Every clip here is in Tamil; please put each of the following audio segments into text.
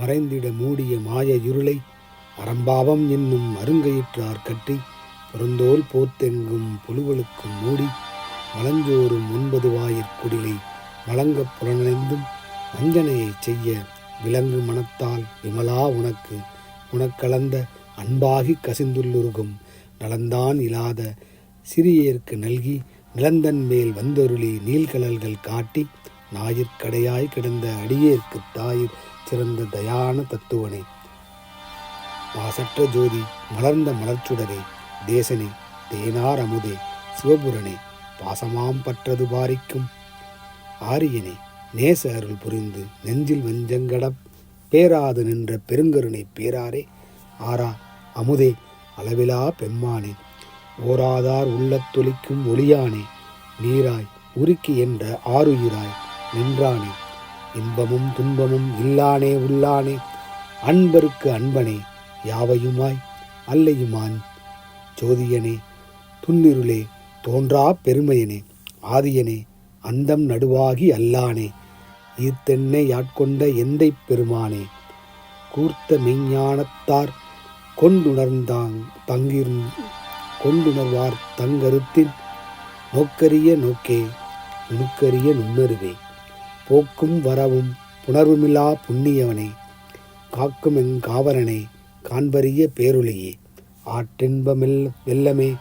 மறைந்திட மூடிய மாய இருளை அறம்பாவம் என்னும் அருங்கயிற்றார் கட்டி புறந்தோல் போத்தெங்கும் புலுவலுக்கும் மூடி மலஞ்சோறும் ஒன்பது வாயிற்குடிலை வழங்கப் புலனடைந்தும் வஞ்சனையைச் செய்ய விலங்கு மனத்தால் விமலா உனக்கு உனக்கலந்த அன்பாகி கசிந்துள்ளுருகும் நலந்தான் இல்லாத சிறியேற்கு நல்கி நிலந்தன் மேல் வந்தொருளி நீள்கழல்கள் காட்டி ஞாயிற்கடையாய் கிடந்த அடியேற்கு தாயிற் சிறந்த தயான தத்துவனே. மாசற்ற ஜோதி மலர்ந்த மலர்ச்சுடரே தேசனே தேனார் அமுதே சிவபுரனே பாசமாம் பற்றது பாரிக்கும். ஆரியனே நேச அருள் புரிந்து நெஞ்சில் வஞ்சங்கடப் பேராது நின்ற பெருங்கருணை பேராரே. ஆரா அமுதே அளவிலா பெம்மானே ஓராதார் உள்ளத் தொலிக்கும் ஒளியானே நீராய் உருக்கி என்ற ஆருயிராய் நின்றானே. இன்பமும் துன்பமும் இல்லானே உள்ளானே. அன்பருக்கு அன்பனே யாவையுமாய்? அல்லையுமான்? ஜோதியனே துன்னிருளே தோன்றா பெருமையனே. ஆதியனே அந்தம் நடுவாகி அல்லானே. ஈர்த்தென்னை யாட்கொண்ட எந்தைப் பெருமானே. கூர்த்த மெய்ஞானத்தார் கொண்டுணர்ந்தாங் தங்கிர் கொண்டுணர்வார் தங்கருத்தின் நோக்கரிய நோக்கே நுணுக்கரிய நுண்ணறிவே போக்கும் வரவும் புணர்வுமில்லா புண்ணியவனே. காக்கும் எங் காவலனே காண்பரிய பேரொளியே. ஆற்றின்பமெல் வெல்லமே.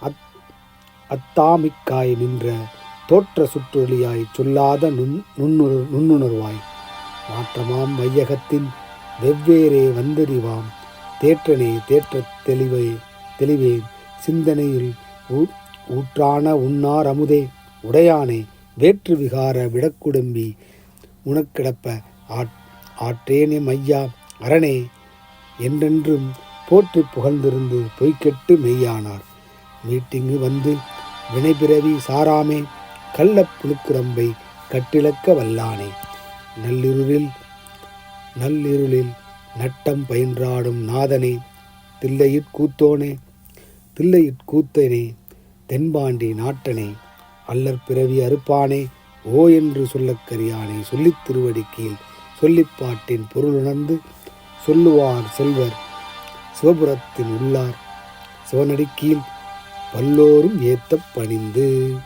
அத் அத்தாமிக்காய் நின்ற தோற்ற சுற்றொளியாய் சொல்லாத நுண் நுண்ணுணர் நுண்ணுணர்வாய். மாற்றமாம் வையகத்தின் வெவ்வேறே வந்தறிவாம். தேற்றனே தேற்றத் தெளிவே தெளிவே சிந்தனையில் ஊ- ஊற்றான உண்ணார் அமுதே. உடையானே வேற்று விகார விடக்குடும்பி உனக்கிடப்ப ஆட் ஆற்றேனே மையா அரணே என்றென்றும் போற்றி புகழ்ந்திருந்து பொய்க்கெட்டு மெய்யானார். மீட்டிங்கு வந்து வினைபிறவி சாராமே கள்ள புழுக்குரம்பை கட்டிழக்க வல்லானே. நள்ளிருளில் நள்ளிருளில் நட்டம் பயின்றாடும் நாதனே தில்லையிற் கூத்தோனே தில்லையிற் கூத்தனே தென்பாண்டி நாட்டனே. அல்லற் பிறவி அறுப்பானே? ஓ என்று சொல்லக்கரியானே சொல்லித் திருவடிக்கீழ் சொல்லிப்பாட்டின் பொருள் உணர்ந்து பொருளுணர்ந்து சொல்லுவார் செல்வர் சிவபுரத்தின் உள்ளார். சிவனடிக்கீழ் பல்லோரும் ஏத்தப் பணிந்து.